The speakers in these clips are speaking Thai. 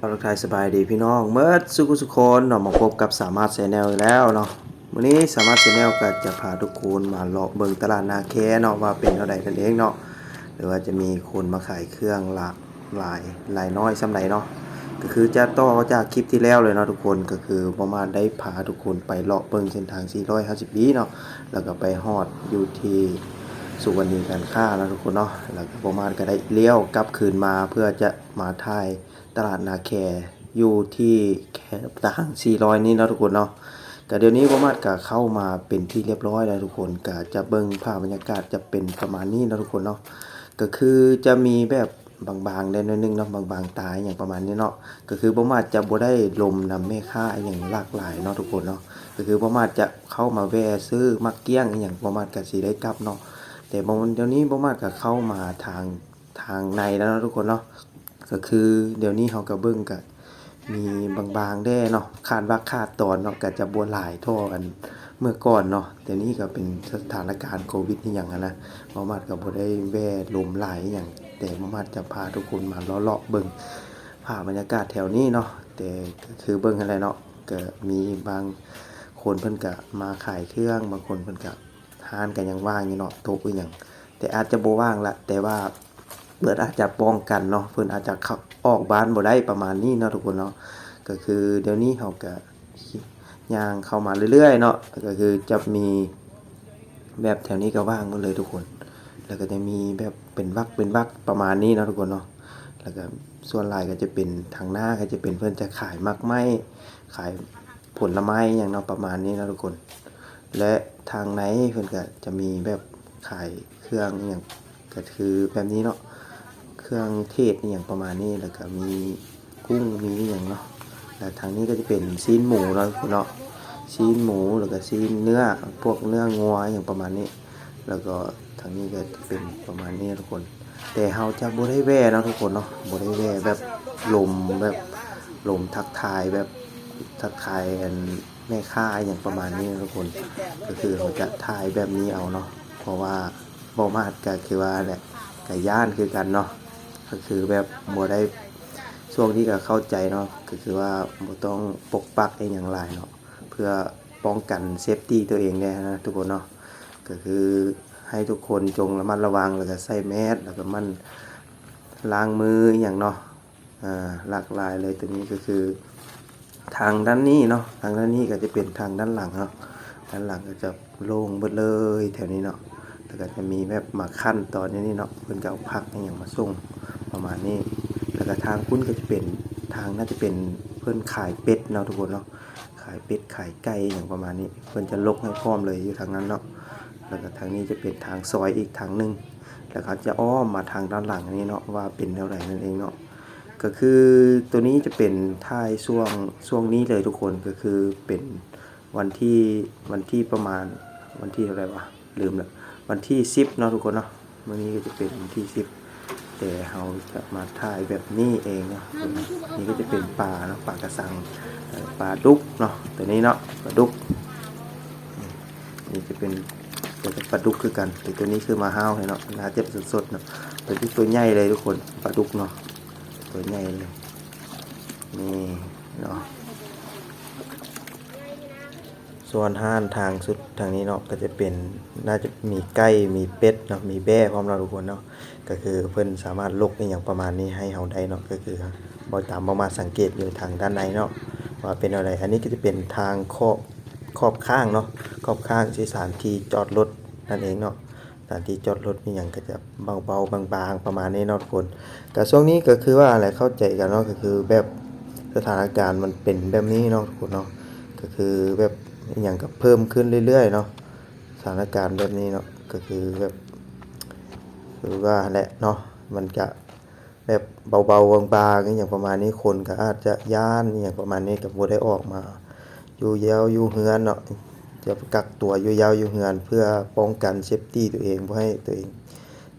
ทักทายสบายดีพี่น้องเมื่อสุขสุคนเนาะมาพบกับสามารถแชนแนลแล้วเนาะวันนี้สามารถแชนแนลก็จะพาทุกคนมาเลาะเบิงตลาดนาแคเนาะว่าเป็นเท่าใดกันเองเนาะหรือว่าจะมีคนมาขายเครื่องหลากหลายหลายน้อยสำใดเนาะก็คือจะต่อจากคลิปที่แล้วเลยเนาะทุกคนก็คือประมาณได้พาทุกคนไปเลาะเบิงเส้นทาง 450บีเนาะแล้วก็ไปฮอดอยู่ที่สุวรรณีการค้าแล้วทุกคนเนาะแล้วก็ประมาณก็ได้เลี้ยวกลับคืนมาเพื่อจะมาถ่าย ตลาดนาแคอยู่ที่แคทาง400 นี่นะทุกคนเนาะก็เดี๋ยวนี้ประมาณก็เข้ามาเป็นที่เรียบร้อยแล้วทุกคนก็จะเบิ่งภาพบรรยากาศจะเป็นประมาณนี้นะทุกคนเนาะก็คือจะมีแบบบางๆได้น้อยนึงเนาะบางๆตายอย่างประมาณนี้เนาะก็คือประมาณจะบ่ได้ลมนำแม่ค้าอย่างหลากหลายเนาะทุกคนเนาะก็คือประมาณจะเข้ามาแวะซื้อมักเกี้ยงอย่างประมาณก็สิได้กลับเนาะแต่บางวันเดี๋ยวนี้ประมาณก็เข้ามาทางทางในแล้วเนาะทุกคนเนาะ ก็คือเดี๋ยวนี้เขาก็เบิ่งก็มีบางๆแด้เนาะคาดว่าคาดตอนเนาะก็จะบัวหลายท่อกันเมื่อก่อนเนาะแต่นี้ก็เป็นสถานการณ์โควิดนี่อย่างนั้นนะประมาณก็บ่ได้แว่ลมหลายอย่างแต่ประมาณจะพาทุกคนมาเลาะๆเบิ่งภาบรรยากาศแถวนี้เนาะแต่ก็คือเบิ่งอะไรเนาะก็มีบางคนเพิ่นก็มาขายเครื่องบางคนเพิ่นก็ทานกันยังว่างอยู่เนาะโต๊ะอีหยังแต่อาจจะโบว่างละแต่ว่า เปิดออาจจะป้องกันเนาะเพิ่อนอาจจะเข้าออกบ้านบ่ได้ประมาณนี้เนาะทุกคนเนาะก็คือเดี๋ยวนี้เขาก็ย่างเข้ามาเรื่อยๆเนาะก็คือจะมีแบบแถวนี้ก็ว่างหมดเลยทุกคน แล้วก็จะมีแบบเป็นวักเป็นวักประมาณนี้เนาะทุกคนเนาะแล้วก็ส่วนลายก็จะเป็นทางหน้าก็จะเป็นเพื่อนจะขายมักไม้ขายผลไม้อย่างเนาะประมาณนี้นะทุกคน และทางไหนเพิ่อนก็จะมีแบบขายเครื่องอย่างก็คือแบบนี้เนาะ เครื่องเทศอย่างประมาณนี้แล้วก็มีกุ้งมีอย่างเนาะแล้วทางนี้ก็จะเป็นซีนหมูเนาะเนาะซีนหมูแล้วก็ซีนเนื้อพวกเนื้องัวอย่างประมาณนี้ แล้วก็ทางนี้ก็จะเป็นประมาณนี้ทุกคน แต่เฮาจะบ่ได้แว่นะทุกคนเนาะบ่ได้แว่แบบลมแบบลมทักทายแบบทักทายแม่ค้าอย่างประมาณนี้ทุกคน ก็คือเขาจะถ่ายแบบนี้เอาเนาะเพราะว่าบ่มาดก็คือว่าแหละก็ย่านคือกันเนาะ ก็คือแบบบ่ได้ช่วงที่ก็เข้าใจเนาะก็คือว่าบ่ต้องปกปักไอ้หยังหลายเนาะเพื่อป้องกันเซฟตี้ตัวเองเนี่นะทุกคนเนาะก็คือให้ทุกคนจงระมัดระวังแล้วก็ใส่แมสแล้วก็มันล้างมืออย่างเนาะอ่าหลากหลายเลยตัวนี้ก็คือ ทางด้านนี้เนาะทางด้านนี้ก็จะเป็นทางด้านหลังเนาะด้านหลังก็จะโล่งเบิดเลยแถวนี้เนาะแล้วก็จะมีแบบมาขั้นตอนนี้เนาะเพิ่นก็เอาผักอย่างมาส่ง มาณนี้แล้วก็ทางคุณก็จะเป็นทางน่าจะเป็นเพิ่อนขายเป็ดเนาะทุกคนเนาะขายเป็ดขายไก่อย่างประมาณนี้ เพิ่อนจะลกให้พร้อมเลยอยู่ทางนั้นเนาะแล้วก็ทางนี้จะเป็นทางซอยอีกทางหนึ่งแล้วเขาจะอ้อมมาทางด้านหลังอันนี้เนาะว่าเป็นเท่าไหร่นั่นเองเนาะก็คือตัวนี้จะเป็นท้ายช่วงช่วงนี้เลยทุกคนก็คือเป็นวันที่วันที่ประมาณวันที่อะไรวะลืมแล้ววันที่สิบเนาะทุกคนเนาะวันนี้ก็จะเป็นวันที่สิบ แต่เราจะมาถ่ายแบบนี้เองเนาะนี่ก็จะเป็นปลาเนาะปลากระสังเอ่อปลาดุกเนาะตัวนี้เนาะปลาดุกนี่จะเป็นตัวปลาดุกคือกันแต่ตัวนี้คือมาห้าวเนาะน่าเจ็บสดๆเนาะตัวที่ตัวใหญ่เลยทุกคนปลาดุกเนาะตัวใหญ่เลยนี่เนาะ ส่วนห้านทางสุดทางนี้เนาะก็จะเป็นน่าจะมีไก่มีเป็ดเนาะมีแบ่พร้อมเราทุกคนเนาะก็คือเพิ่นสามารถลกในอย่างประมาณนี้ให้เฮาได้เนาะก็คือบ่ตามบ่มาสังเกตอยู่ทางด้านในเนาะว่าเป็นอะไร อันนี้ก็จะเป็นทางครอบครอบข้างเนาะครอบข้างที่สถานที่จอดรถนั่นเองเนาะสถานที่จอดรถมีหยังก็จะเบาๆบางๆ ประมาณนี้เนาะทุกคนแต่ช่วงนี้ก็คือว่าอะไรเข้าใจกันเนาะก็คือแบบสถานการณ์มันเป็นแบบนี้เนาะทุกคนเนาะก็คือแบบ อย่างกับเพิ่มขึ้นเรื่อยๆเนาะสถานการณ์แบบนี้เนาะก็คือแบบคือว่าแหละเนาะมันจะแบบเบาๆบางๆอย่างประมาณนี้คนก็อาจจะย่านอย่างประมาณนี้กับบ่ได้ออกมา อยู่ยาวอยู่เฮือนเนาะจะกักตัวอยู่ยาวอยู่เฮือน เพื่อป้องกันเซฟตี้ตัวเองบ่อให้ตัวเอง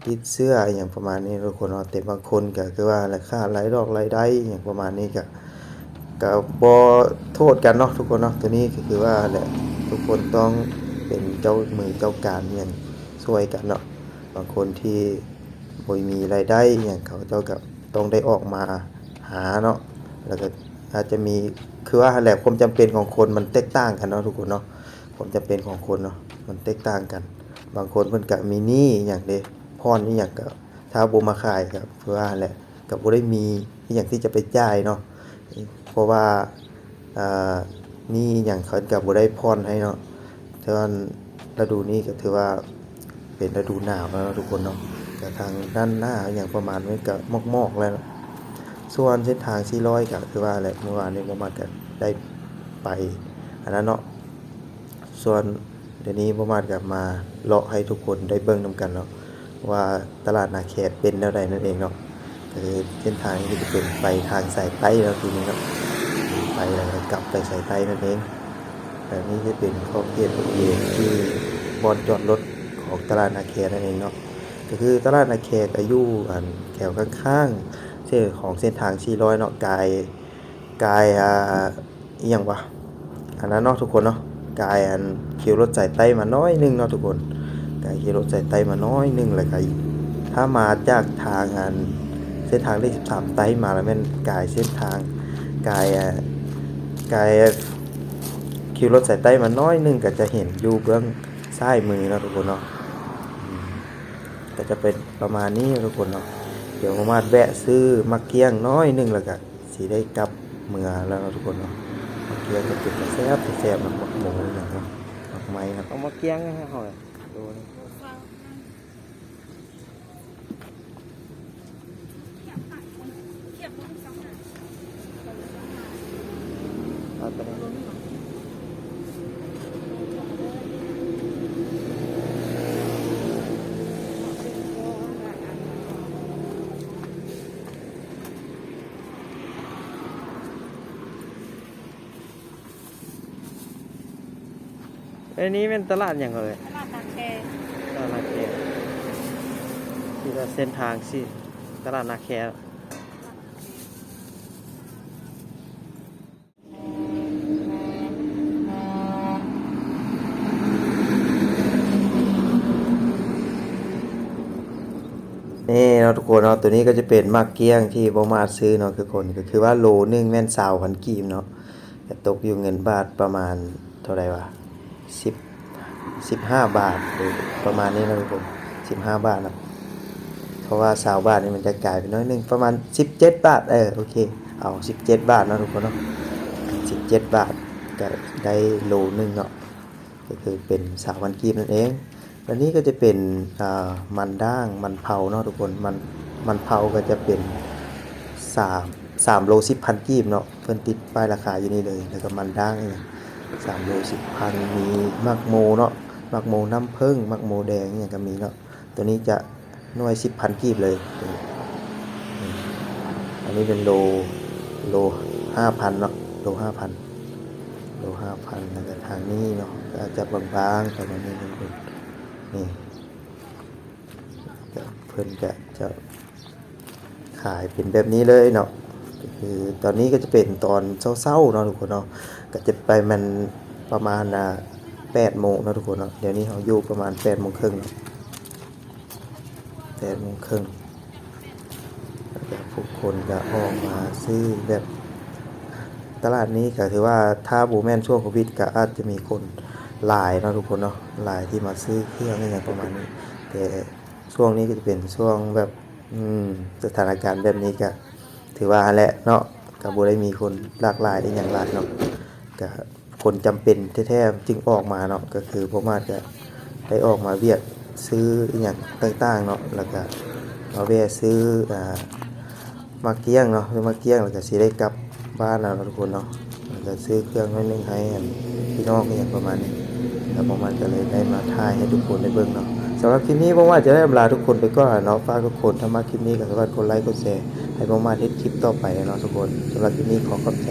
ติดเสื้ออย่างประมาณนี้ทุกคนเนาะแต่บางคนก็คือว่าราคาหลายดอกหลายได้อย่างประมาณนี้ก็ ก็บ่โทษกันเนาะทุกคนเนาะตัวนี้ก็คือว่าแหละทุกคนต้องเป็นเจ้ามือเจ้าการอหย่างช่วยกันเนาะบางคนที่บ่มีรายได้อย่างเขาเจ้าก็ต้องได้ออกมาหาเนาะแล้วก็อาจจะมีคือว่าแหละความจำเป็นของคนมันแตกต่างกันเนาะทุกคนเนาะความจำเป็นของคนเนาะมันแตกต่างกัน บางคนเพิ่นก็มีหนี้อย่างเด้พรอีหยังก็ถ้าบ่มาขายก็คือว่าแหละก็บ่ได้มีอย่างที่จะไปจ่ายเนาะ เพราะว่าอ่านี่อย่างเขาก็บ่ได้พรให้เนาะแต่ว่าฤดูนี้ก็ถือว่าเป็นฤดูหนาวแล้วเนะทุกคนเนาะก็ทางด้านหน้าอย่างประมาณนี้ก็หมอกๆแล้วส่วนเส้นทางที่ร้อยก็คือว่าแหละเมื่อวานนี้ประมาณก็ได้ไปอันนั้นเนาะส่วนเดี๋ยวนี้ประมาณกับมาเลาะให้ทุกคนได้เบิ่งนํกันเนาะว่าตลาดนาแคเป็นแนวใดนั่นเองเนาะ เส้นทางที่จะเป็นไปทางสายใต้แล้วทีนี้เนาะไปแล้วกลับไปสายใต้นั่นเองแต่นี้จะเป็นขอบเขตบริเวณที่บอนจอดรถของตลาดนาแคนั่นเองเนาะก็คือตลาดนาแคก็อยู่อันแถวข้างๆเส้นของเส้นทาง 400 เนาะกายกายอ่าอีหยังวะอันนั้นเนาะทุกคนเนาะกายอันขี่รถสายใต้มาน้อยนึงเนาะทุกคนกายขี่รถสายใต้มาน้อยนึงแล้วก็ถ้ามาจากทางอัน เส้นทางเลข13ใต้มาแล้วแม่นกายเส้นทางกายอ่ากายขี่รถสายใต้มาน้อยหนึงก็จะเห็นอยู่เบื้องซ้ายมือเนาะทุกคนเนาะอืมก็จะเป็นประมาณนี้ทุกคนเนาะเดี๋ยวมาแวะซื้อมักเกี้ยงน้อยหนึงแล้วก็สิได้กลับเมืองแล้วเนาะทุกคนเนาะมักเกี้ยงก็เป็นแซ่บแซ่บมันมักหมูอย่างเนาะมักไม้ครับเอามักเกี้ยงให้เขาเลยดูนี่ อันนี้เป็นตลาดอย่างเลยตลาดตาแคตลาดนาแคที่ว่าเส้นทางสิตลาดนาแคนี่เนาะทุกคนเนาะตัวนี้ก็จะเป็นมากเกี้ยงที่บ่มาซื้อเนาะคือคนก็คือว่าโลนึงแม่นสาวพันกีบเนาะจะตกอยู่เงินบาทประมาณเท่าไหร่วะ สิบสิบห้าบาทหรือประมาณนี้นะทุกคนสิบห้าบาทนะเพราะว่าสาวบาทนี่มันจะกลายเป็นน้อยนึงประมาณสิบเจ็ดบาทเออโอเคเอาสิบเจ็ดบาทนะทุกคนเนาะสิบเจ็ดบาทก็ได้โลนึงเนาะก็คือเป็นสาวพันกีบนั่นเองอันนี้ก็จะเป็นอ่ามันด่างมันเผาเนาะทุกคนมันมันเผาก็จะเป็นสามสามโลสิบพันกีบเนาะเพิ่นติดป้ายราคาอยู่นี่เลยแล้วก็มันด่างเนี่ย สามโลสิบพันมีมักโมเนาะมักโมน้ำผึ้งมักโมแดงเนี่ยก็มีเนาะตัวนี้จะหน่วยสิบพันกีบเลย อันนี้เป็นโลโลห้าพันเนาะโลห้าพันโลห้าพันแล้วก็ทางนี้เนาะก็จะบางๆประมาณนี้ทุกคนนี่เพิ่นจะจะขายเป็นแบบนี้เลยเนาะ คือตอนนี้ก็จะเป็นตอนเศร้าๆเนาะทุกคนเนาะก็จะไปมันประมาณแปดโมงเนาะทุกคนเนาะเดี๋ยวนี้เขาอยู่ประมาณแปดโมงครึ่งแปดโมงครึ่งแล้วก็ผู้คนก็ออกมาซื้อแบบตลาดนี้ก็ถือว่าถ้าบูแมนช่วงโควิดก็อาจจะมีคนหลายเนาะทุกคนเนาะหลายที่มาซื้อเครื่องอะไรประมาณนี้ แต่ช่วงนี้ก็จะเป็นช่วงแบบสถานการณ์แบบนี้ก็ ถือว่าแหละเนาะกับบุได้มีคนหลากหลายได้อย่างหลายเนาะก็คนจำเป็นแท้ๆจึงออกมาเนาะก็คือผมอาจจะได้ออกมาเวียดซื้ออหย่างต่างๆเนาะแล้วก็มาแวะซื้ออ่ามาเกี้ยงเนาะซื้อมาเกี้ยงแล้วก็สิได้กลับบ้านเราเนาะทุกคนเนาะแล้วก็ซื้อเครื่องไว้นึงให้พี่น้องอย่างประมาณนี้แล้วผมมันก็เลยได้มาถ่ายให้ทุกคนได้เบิ่งเนาะ สำหรับคลิปนี้ผมว่าจะได้เวลาทุกคนไปก่อนเนาะฝากทุกคนถ้ามาคลิปนี้ก็สามารถกดไลค์กดแชร์ให้ผมมาทิ้คลิปต่อไปเนาะทุกคนสำหรับคลิปนี้ขอขอบใจ